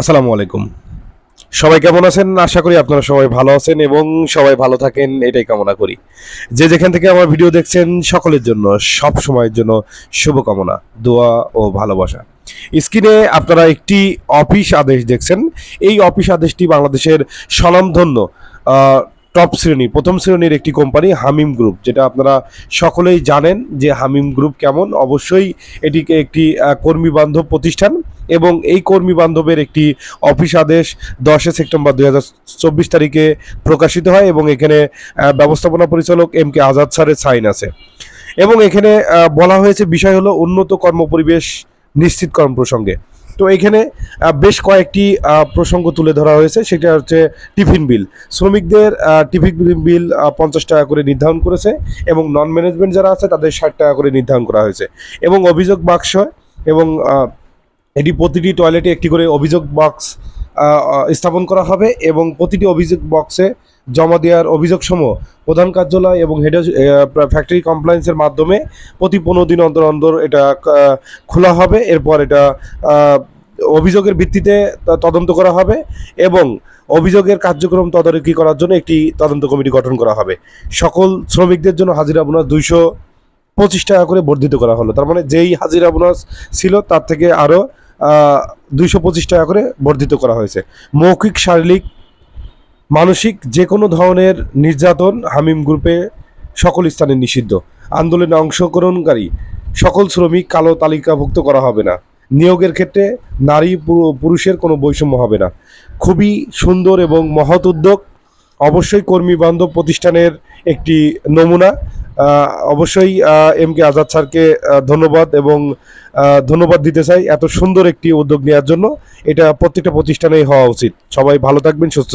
আসসালামু আলাইকুম। সবাই কেমন আছেন? আশা করি আপনারা সবাই ভালো আছেন এবং সবাই ভালো থাকেন, এটাই কামনা করি। যে যেখান থেকে আমার ভিডিও দেখছেন, সকলের জন্য, সব সময়ের জন্য শুভকামনা, দোয়া ও ভালোবাসা। স্ক্রিনে আপনারা একটি অফিস আদেশ দেখছেন। এই অফিস আদেশটি বাংলাদেশের স্বনামধন্য টপ শ্রেণি, প্রথম শ্রেণির একটি কোম্পানি হামিম গ্রুপ যেটা আপনারা সকলেই জানেন যে হামিম গ্রুপ কেমন। অবশ্যই এটিকে একটি কর্মী বান্ধব প্রতিষ্ঠান এবং এই কর্মী বান্ধবের একটি অফিস আদেশ দশই সেপ্টেম্বর দুই চব্বিশ তারিখে প্রকাশিত হয় এবং এখানে ব্যবস্থাপনা পরিচালক এম কে আজাদ স্যারের সাইন আছে। এবং এখানে বলা হয়েছে বিষয় হলো উন্নত কর্মপরিবেশ নিশ্চিতকরণ প্রসঙ্গে। তো এখানে বেশ কয়েকটি প্রসঙ্গ তুলে ধরা হয়েছে। সেটা হচ্ছে টিফিন বিল। শ্রমিকদের টিফিন বিল পঞ্চাশ টাকা করে নির্ধারণ করেছে এবং নন ম্যানেজমেন্ট যারা আছে, তাদের ষাট টাকা করে নির্ধারণ করা হয়েছে। এবং অভিযোগ বাক্স এবং এটি প্রতিটি টয়লেটে একটি করে অভিযোগ বক্স স্থাপন করা হবে এবং প্রতিটি অভিযোগ বক্সে জমা দেওয়ার অভিযোগ সমূহ প্রধান কার্যালয় এবং হেড ফ্যাক্টরি কমপ্লায়েন্সের মাধ্যমে প্রতি পনেরো দিন অন্তর অন্তর এটা খোলা হবে। এরপর এটা অভিযোগের ভিত্তিতে তদন্ত করা হবে এবং অভিযোগের কার্যক্রম তদারকি করার জন্য একটি তদন্ত কমিটি গঠন করা হবে। সকল শ্রমিকদের জন্য হাজিরা বোনাস দুইশো পঁচিশ টাকা করে বর্ধিত করা হলো। তার মানে যেই হাজিরা বোনাস ছিল তার থেকে আরও দুইশো পঁচিশ টাকা করে বর্ধিত করা হয়েছে। মৌখিক, শারীরিক মানসিক যে কোনো ধরনের নির্যাতন হামিম গ্রুপে সকল স্থানে নিষিদ্ধ। আন্দোলনে অংশগ্রহণকারী সকল শ্রমিক কালো তালিকাভুক্ত করা হবে না। নিয়োগের ক্ষেত্রে নারী পুরুষের কোনো বৈষম্য হবে না। খুবই সুন্দর এবং মহৎ উদ্যোগ। অবশ্যই কর্মী বান্ধব প্রতিষ্ঠানের একটি নমুনা। অবশ্যই এম কে আজাদ স্যারকে ধন্যবাদ এবং ধন্যবাদ দিতে চাই এত সুন্দর একটি উদ্যোগ নেওয়ার জন্য। এটা প্রত্যেকটা প্রতিষ্ঠানেই হওয়া উচিত। সবাই ভালো থাকবেন, সুস্থ